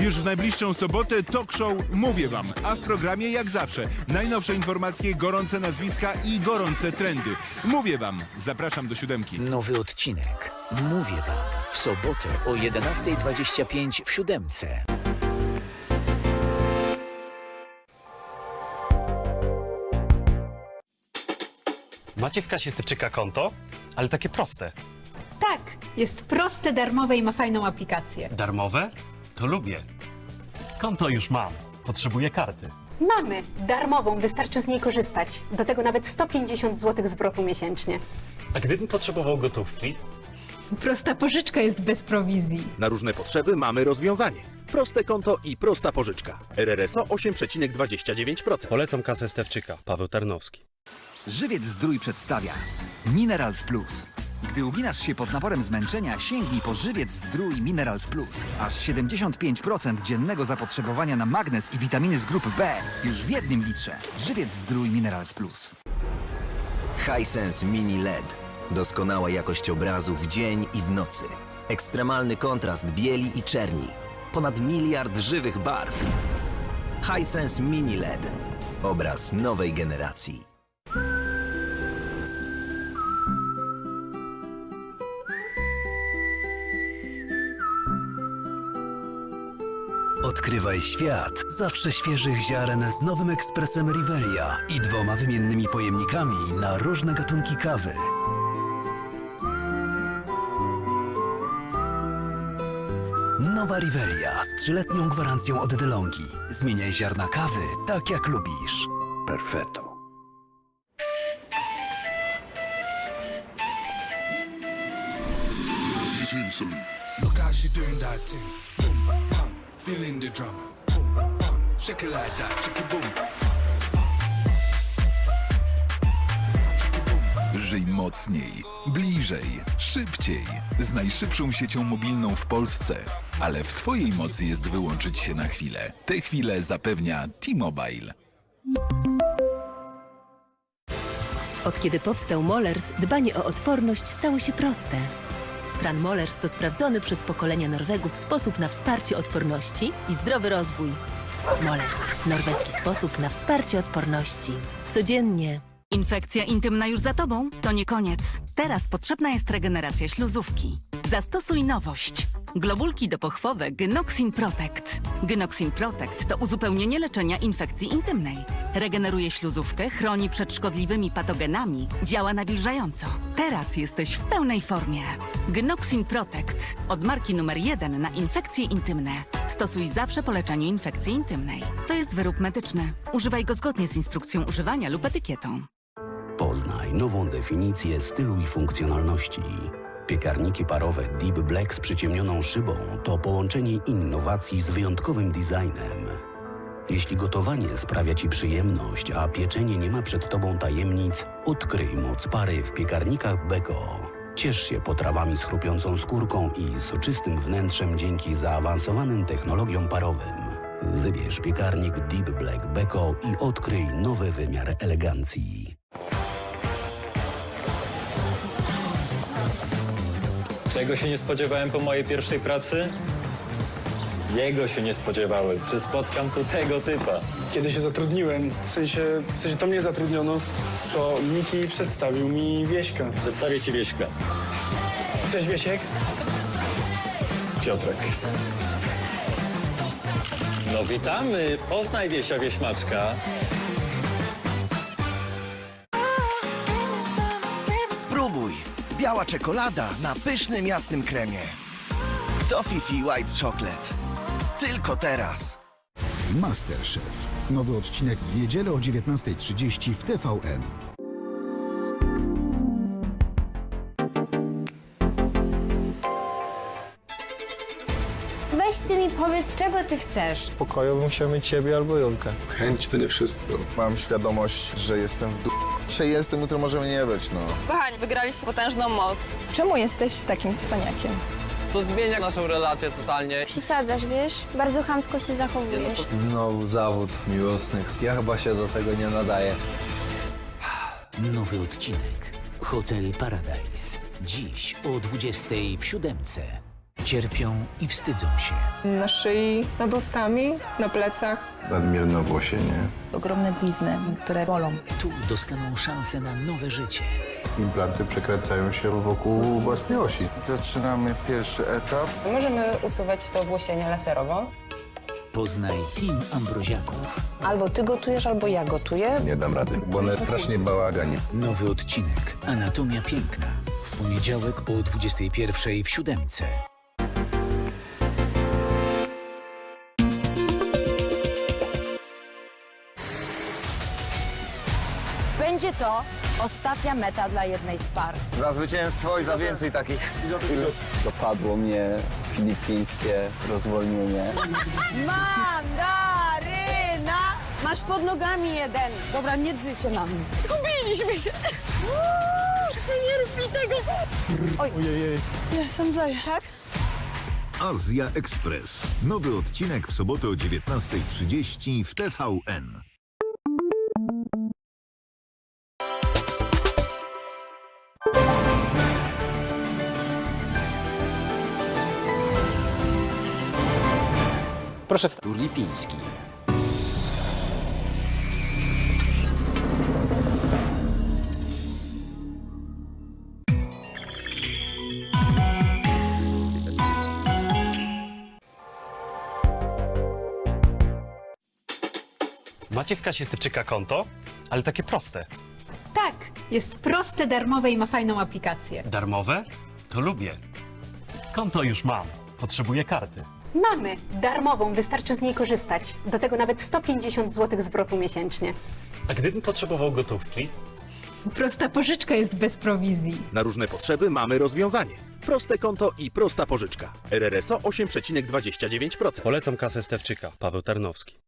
Już w najbliższą sobotę talk show Mówię Wam, a w programie jak zawsze najnowsze informacje, gorące nazwiska i gorące trendy. Mówię Wam, zapraszam do siódemki. Nowy odcinek. Mówię wam. W sobotę o 11.25 w siódemce. Macie w kasie Stewczyka konto, ale takie proste. Tak, jest proste, darmowe i ma fajną aplikację. Darmowe? To lubię. Konto już mam. Potrzebuję karty. Mamy darmową, wystarczy z niej korzystać. Do tego nawet 150 zł zwrotu miesięcznie. A gdybym potrzebował gotówki? Prosta pożyczka jest bez prowizji. Na różne potrzeby mamy rozwiązanie. Proste konto i prosta pożyczka. RRSO 8,29%. Polecam kasę Stewczyka. Paweł Tarnowski. Żywiec Zdrój przedstawia Minerals Plus. Gdy uginasz się pod naporem zmęczenia, sięgnij po Żywiec Zdrój Minerals Plus. Aż 75% dziennego zapotrzebowania na magnez i witaminy z grupy B już w jednym litrze. Żywiec Zdrój Minerals Plus. Hisense Mini LED. Doskonała jakość obrazu w dzień i w nocy. Ekstremalny kontrast bieli i czerni. Ponad miliard żywych barw. Hisense Mini LED. Obraz nowej generacji. Odkrywaj świat zawsze świeżych ziaren z nowym ekspresem Rivelia i dwoma wymiennymi pojemnikami na różne gatunki kawy. Nowa Rivelia z trzyletnią gwarancją od DeLonghi. Zmieniaj ziarna kawy tak jak lubisz. Perfetto. Bliżej, szybciej, z najszybszą siecią mobilną w Polsce. Ale w Twojej mocy jest wyłączyć się na chwilę. Te chwile zapewnia T-Mobile. Od kiedy powstał Molers, dbanie o odporność stało się proste. Tran Molers to sprawdzony przez pokolenia Norwegów sposób na wsparcie odporności i zdrowy rozwój. Molers. Norweski sposób na wsparcie odporności. Codziennie. Infekcja intymna już za tobą? To nie koniec. Teraz potrzebna jest regeneracja śluzówki. Zastosuj nowość. Globulki dopochwowe Gynoxin Protect. Gynoxin Protect to uzupełnienie leczenia infekcji intymnej. Regeneruje śluzówkę, chroni przed szkodliwymi patogenami, działa nawilżająco. Teraz jesteś w pełnej formie. Gynoxin Protect od marki numer 1 na infekcje intymne. Stosuj zawsze po leczeniu infekcji intymnej. To jest wyrób medyczny. Używaj go zgodnie z instrukcją używania lub etykietą. Poznaj nową definicję stylu i funkcjonalności. Piekarniki parowe Deep Black z przyciemnioną szybą to połączenie innowacji z wyjątkowym designem. Jeśli gotowanie sprawia Ci przyjemność, a pieczenie nie ma przed Tobą tajemnic, odkryj moc pary w piekarnikach Beko. Ciesz się potrawami z chrupiącą skórką i soczystym wnętrzem dzięki zaawansowanym technologiom parowym. Wybierz piekarnik Deep Black Beko i odkryj nowy wymiar elegancji. Czego się nie spodziewałem po mojej pierwszej pracy? Jego się nie spodziewałem, że spotkam tu tego typa. Kiedy się zatrudniłem, w sensie, w sensie to mnie zatrudniono, to Miki przedstawił mi Wieśka. Przedstawię ci Wieśka. Cześć Wiesiek. Piotrek. No witamy, poznaj Wiesia Wieśmaczka. Biała czekolada na pysznym jasnym kremie. To Fifi White Chocolate. Tylko teraz. Masterchef. Nowy odcinek w niedzielę o 19.30 w TVN. Weź ty mi powiedz, czego ty chcesz. Pokoju bym chciał mieć ciebie albo Julkę. Chęć to nie wszystko. Mam świadomość, że jestem w d... Dzisiaj jestem, jutro może mnie nie być, no. Kochani, wygraliście potężną moc. Czemu jesteś takim cwaniakiem? To zmienia naszą relację totalnie. Przysadzasz, wiesz? Bardzo chamsko się zachowujesz. Znowu zawód miłosny. Ja chyba się do tego nie nadaję. Nowy odcinek. Hotel Paradise. Dziś o 20.00 w siódemce. Cierpią i wstydzą się. Na szyi, nad ustami, na plecach. Nadmierne owłosienie. Ogromne blizny, które bolą. Tu dostaną szansę na nowe życie. Implanty przekręcają się wokół własnej osi. Zaczynamy pierwszy etap. Możemy usuwać to włosienie laserowo. Poznaj Team Ambroziaków. Albo ty gotujesz, albo ja gotuję. Nie dam rady, bo one strasznie bałagani. Nowy odcinek Anatomia Piękna. W poniedziałek o 21 w siódemce. Będzie to ostatnia meta dla jednej z par. Za zwycięstwo i za więcej takich. Dopadło mnie filipińskie rozwolnienie. Mandaryna! Masz pod nogami jeden. Dobra, nie drzyj się na mnie. Zgubiliśmy się. Nie rób mi tego. Oj. Ojej. Jestem źle. Tak? Azja Express. Nowy odcinek w sobotę o 19.30 w TVN. Proszę w... Lipiński. Macie w kasie konto, ale takie proste. Tak, jest proste, darmowe i ma fajną aplikację. Darmowe? To lubię. Konto już mam. Potrzebuję karty. Mamy darmową, wystarczy z niej korzystać. Do tego nawet 150 zł zwrotu miesięcznie. A gdybym potrzebował gotówki? Prosta pożyczka jest bez prowizji. Na różne potrzeby mamy rozwiązanie. Proste konto i prosta pożyczka. RRSO 8,29%. Polecam kasę Stewczyka. Paweł Tarnowski.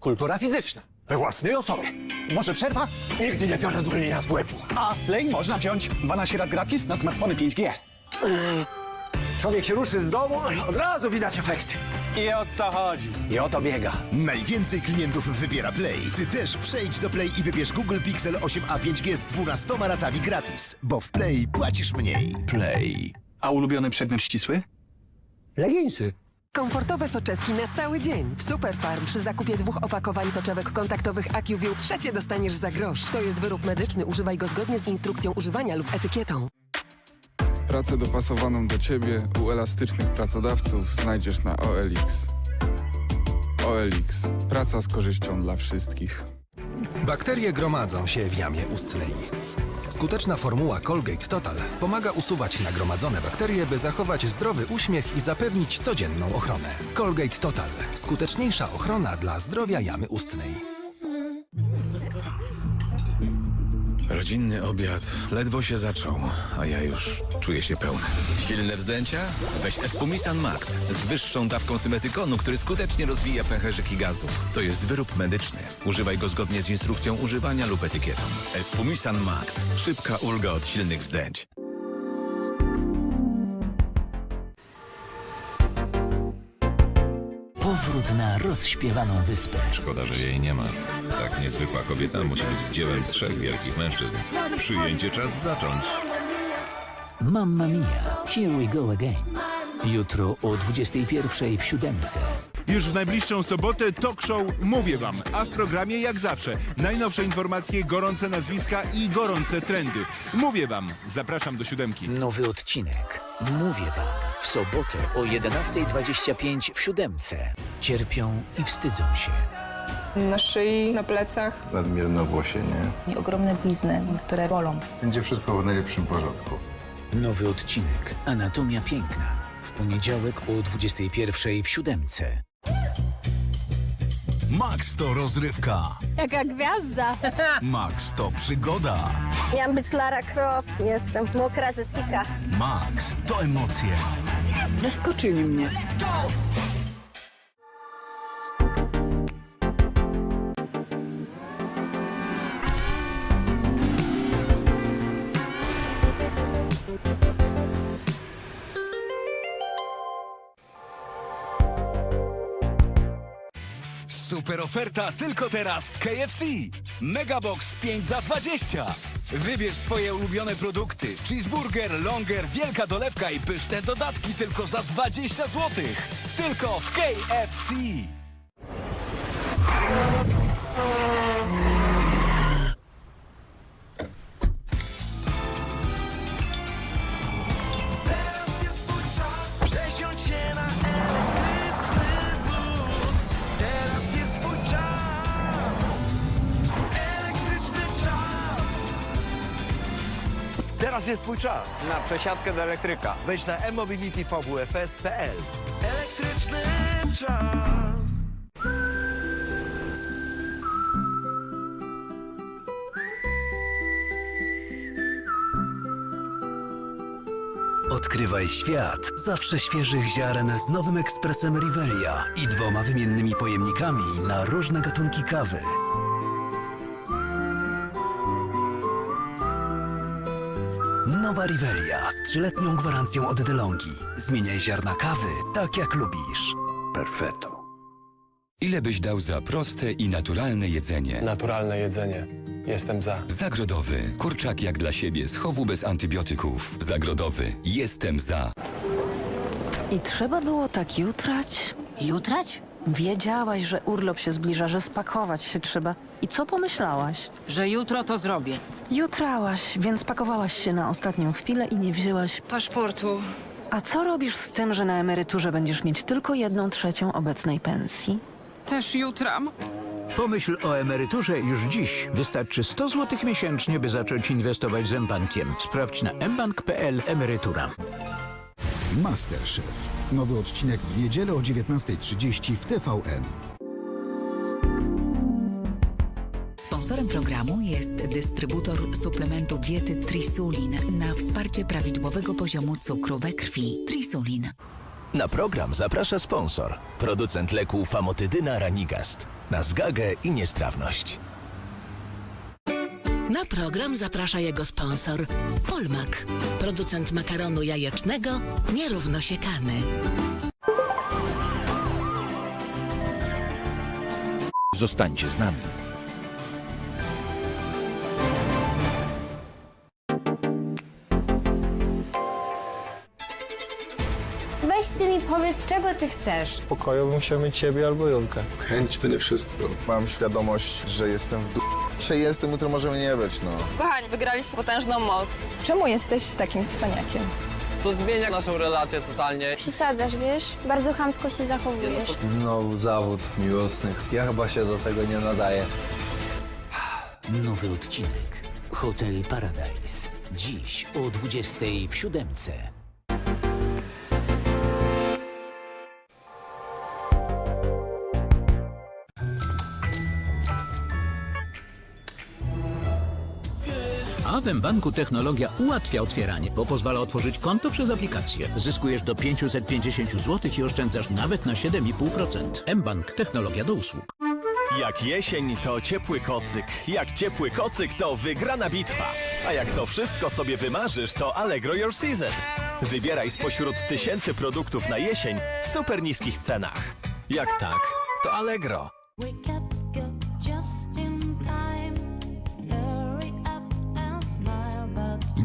Kultura fizyczna. We własnej osobie. Może przerwa? Nigdy nie biorę zwolnienia z WF-u. A w Play można wziąć 12 lat gratis na smartfony 5G. Człowiek się ruszy z domu, od razu widać efekt. I o to chodzi. I o to biega. Najwięcej klientów wybiera Play. Ty też przejdź do Play i wybierz Google Pixel 8a 5G z 12 latami gratis. Bo w Play płacisz mniej. Play. A ulubiony przedmiot ścisły? Leginsy. Komfortowe soczewki na cały dzień. W Superfarm przy zakupie dwóch opakowań soczewek kontaktowych AccuView trzecie dostaniesz za grosz. To jest wyrób medyczny, używaj go zgodnie z instrukcją używania lub etykietą. Pracę dopasowaną do Ciebie u elastycznych pracodawców znajdziesz na OLX. OLX. Praca z korzyścią dla wszystkich. Bakterie gromadzą się w jamie ustnej. Skuteczna formuła Colgate Total pomaga usuwać nagromadzone bakterie, by zachować zdrowy uśmiech i zapewnić codzienną ochronę. Colgate Total. Skuteczniejsza ochrona dla zdrowia jamy ustnej. Rodzinny obiad ledwo się zaczął, a ja już czuję się pełny. Silne wzdęcia? Weź Espumisan Max z wyższą dawką symetykonu, który skutecznie rozwija pęcherzyki gazów. To jest wyrób medyczny. Używaj go zgodnie z instrukcją używania lub etykietą. Espumisan Max. Szybka ulga od silnych wzdęć. Powrót na rozśpiewaną wyspę. Szkoda, że jej nie ma. Tak niezwykła kobieta musi być dziełem trzech wielkich mężczyzn. Przyjęcie czas zacząć. Mamma Mia, here we go again. Jutro o 21 w siódemce. Już w najbliższą sobotę talk show Mówię Wam, a w programie jak zawsze najnowsze informacje, gorące nazwiska i gorące trendy. Mówię Wam, zapraszam do siódemki. Nowy odcinek. Mówię wam. W sobotę o 11.25 w siódemce. Cierpią i wstydzą się. Na szyi, na plecach. Nadmierne owłosienie. I ogromne blizny, które bolą. Będzie wszystko w najlepszym porządku. Nowy odcinek Anatomia Piękna. W poniedziałek o 21 w siódemce. Max to rozrywka. Jaka gwiazda. Max to przygoda. Miałam być Lara Croft, jestem mokra Jessica. Max to emocje. Zaskoczyli mnie. Super oferta tylko teraz w KFC. Megabox 5 za 20. Wybierz swoje ulubione produkty. Cheeseburger, longer, wielka dolewka i pyszne dodatki tylko za 20 zł. Tylko w KFC. Teraz jest twój czas na przesiadkę do elektryka. Wejdź na e-mobilityvwfs.pl Elektryczny czas. Odkrywaj świat zawsze świeżych ziaren z nowym ekspresem Rivelia i dwoma wymiennymi pojemnikami na różne gatunki kawy. Nowa Rivelia z trzyletnią gwarancją od DeLonghi. Zmieniaj ziarna kawy tak jak lubisz. Perfetto. Ile byś dał za proste i naturalne jedzenie? Naturalne jedzenie. Jestem za. Zagrodowy. Kurczak jak dla siebie z chowu bez antybiotyków. Zagrodowy. Jestem za. I trzeba było tak jutrać? Jutrać? Wiedziałaś, że urlop się zbliża, że spakować się trzeba. I co pomyślałaś? Że jutro to zrobię. Jutrałaś, więc pakowałaś się na ostatnią chwilę i nie wzięłaś Paszportu. A co robisz z tym, że na emeryturze będziesz mieć tylko jedną trzecią obecnej pensji? Też jutram? Pomyśl o emeryturze już dziś. Wystarczy 100 zł miesięcznie, by zacząć inwestować z mBankiem. Sprawdź na mbank.pl emerytura. Masterchef. Nowy odcinek w niedzielę o 19.30 w TVN. Sponsorem programu jest dystrybutor suplementu diety Trisulin na wsparcie prawidłowego poziomu cukru we krwi. Trisulin. Na program zaprasza sponsor, producent leku Famotydyna Ranigast na zgagę i niestrawność. Na program zaprasza jego sponsor Polmak, producent makaronu jajecznego nierówno siekany. Zostańcie z nami. Weź ty mi powiedz, czego ty chcesz. Pokoju bym chciał mieć ciebie albo Julkę. Chęć to nie wszystko. Mam świadomość, że jestem w d... Dzisiaj jestem, jutro może mnie nie być, no. Kochani, wygraliście potężną moc. Czemu jesteś takim cwaniakiem? To zmienia naszą relację totalnie. Przysadzasz, wiesz? Bardzo chamsko się zachowujesz. Znowu zawód miłosny. Ja chyba się do tego nie nadaję. Nowy odcinek. Hotel Paradise. Dziś o 20 w siódemce. W banku technologia ułatwia otwieranie, bo pozwala otworzyć konto przez aplikację. Zyskujesz do 550 zł i oszczędzasz nawet na 7,5%. mBank technologia do usług. Jak jesień to ciepły kocyk, jak ciepły kocyk to wygrana bitwa. A jak to wszystko sobie wymarzysz, to Allegro Your Season. Wybieraj spośród tysięcy produktów na jesień w super niskich cenach. Jak tak, to Allegro.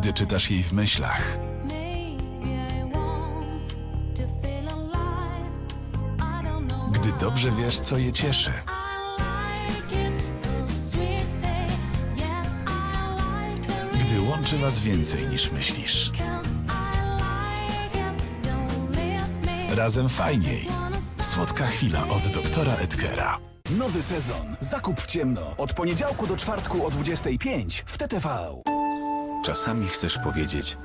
Gdy czytasz jej w myślach, gdy dobrze wiesz, co je cieszy, gdy łączy was więcej niż myślisz. Razem fajniej. Słodka chwila od doktora Edgera. Nowy sezon. Zakup w ciemno. Od poniedziałku do czwartku o 25 w TTV. Czasami chcesz powiedzieć: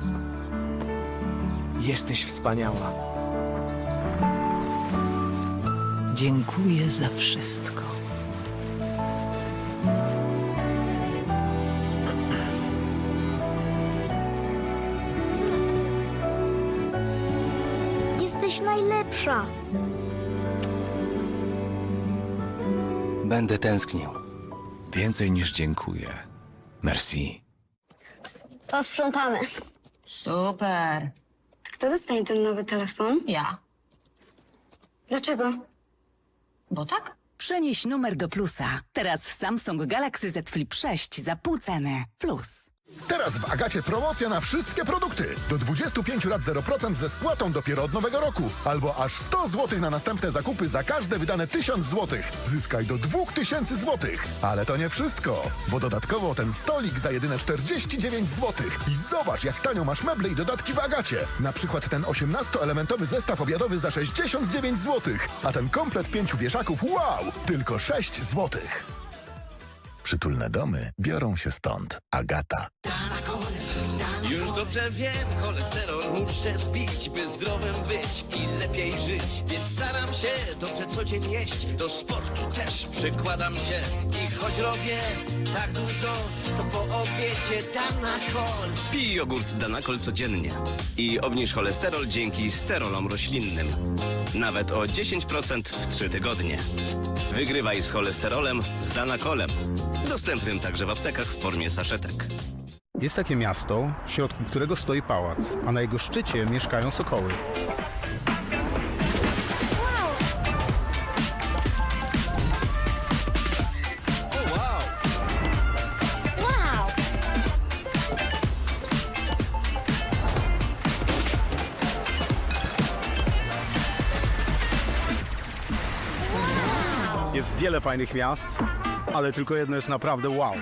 Jesteś wspaniała. Dziękuję za wszystko. Jesteś najlepsza. Będę tęsknił. Więcej niż dziękuję. Merci. Posprzątane. Super. Kto dostanie ten nowy telefon? Ja. Dlaczego? Bo tak? Przenieś numer do plusa. Teraz Samsung Galaxy Z Flip 6 za pół ceny. Plus. Teraz w Agacie promocja na wszystkie produkty. Do 25 lat 0% ze spłatą dopiero od nowego roku. Albo aż 100 zł na następne zakupy za każde wydane 1000 zł. Zyskaj do 2000 zł. Ale to nie wszystko, bo dodatkowo ten stolik za jedyne 49 zł. I zobacz, jak tanio masz meble i dodatki w Agacie. Na przykład ten 18-elementowy zestaw obiadowy za 69 zł. A ten komplet pięciu wieszaków, wow, tylko 6 zł. Przytulne domy biorą się stąd. Agata. Dobrze wiem, cholesterol muszę zbić, by zdrowym być i lepiej żyć. Więc staram się dobrze co dzień jeść, do sportu też przykładam się. I choć robię tak dużo, to po obiedzie Danakol. Pij jogurt Danakol codziennie i obniż cholesterol dzięki sterolom roślinnym. Nawet o 10% w 3 tygodnie. Wygrywaj z cholesterolem z Danakolem. Dostępnym także w aptekach w formie saszetek. Jest takie miasto, w środku którego stoi pałac, a na jego szczycie mieszkają sokoły. Jest wiele fajnych miast, ale tylko jedno jest naprawdę wow.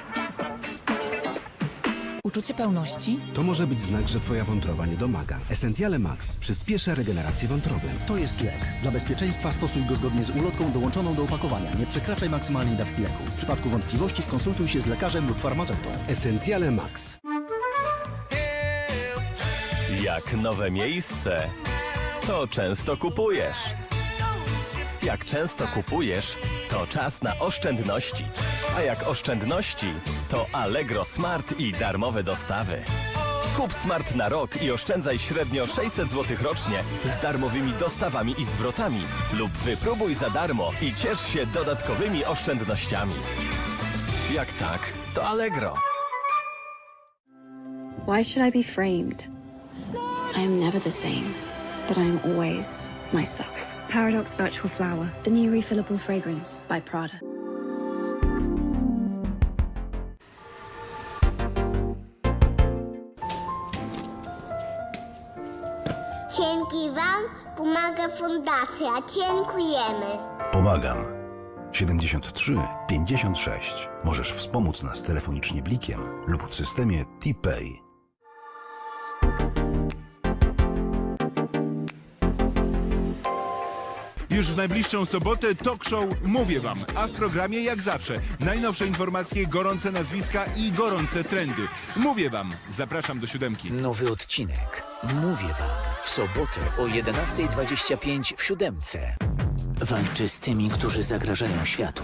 Uczucie pełności? To może być znak, że Twoja wątroba nie domaga. Essentiale Max przyspiesza regenerację wątroby. To jest lek. Dla bezpieczeństwa stosuj go zgodnie z ulotką dołączoną do opakowania. Nie przekraczaj maksymalnej dawki leku. W przypadku wątpliwości skonsultuj się z lekarzem lub farmaceutą. Essentiale Max. Jak nowe miejsce, to często kupujesz. Jak często kupujesz, to czas na oszczędności. A jak oszczędności, to Allegro Smart i darmowe dostawy. Kup Smart na rok i oszczędzaj średnio 600 zł rocznie z darmowymi dostawami i zwrotami. Lub wypróbuj za darmo i ciesz się dodatkowymi oszczędnościami. Jak tak, to Allegro. Why should I be framed? I am never the same, but I am always myself. Paradox Virtual Flower, the new refillable fragrance by Prada. Dzięki Wam pomaga fundacja. Dziękujemy. Pomagam. 73 56. Możesz wspomóc nas telefonicznie blikiem lub w systemie T-Pay. Już w najbliższą sobotę talk show Mówię Wam, a w programie jak zawsze najnowsze informacje, gorące nazwiska i gorące trendy. Mówię Wam, zapraszam do siódemki. Nowy odcinek. Mówię wam. W sobotę o 11.25 w siódemce. Walczy z tymi, którzy zagrażają światu.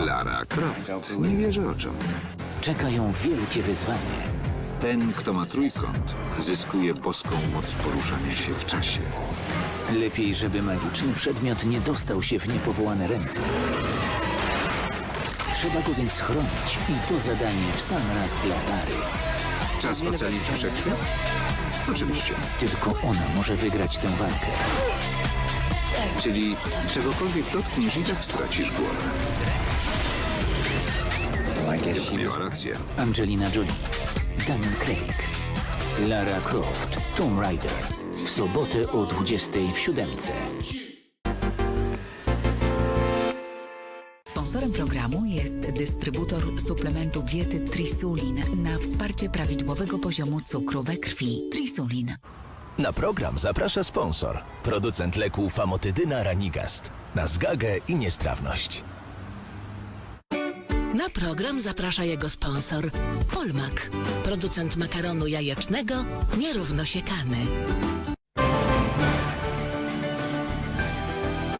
Lara Croft. Nie wierzę oczom. Czeka ją wielkie wyzwanie. Ten, kto ma trójkąt, zyskuje boską moc poruszania się w czasie. Lepiej, żeby magiczny przedmiot nie dostał się w niepowołane ręce. Trzeba go więc chronić i to zadanie w sam raz dla Lary. Czas ocalić wszechświat? Oczywiście. Tylko ona może wygrać tę walkę. Czyli czegokolwiek dotkniesz i tak stracisz głowę. Miała rację. Angelina Jolie, Daniel Craig, Lara Croft, Tomb Raider. W sobotę o 20 w siódemce. Sponsorem programu jest dystrybutor suplementu diety Trisulin na wsparcie prawidłowego poziomu cukru we krwi. Trisulin. Na program zaprasza sponsor. Producent leku Famotydyna Ranigast. Na zgagę i niestrawność. Na program zaprasza jego sponsor Polmak, producent makaronu jajecznego nierówno siekany.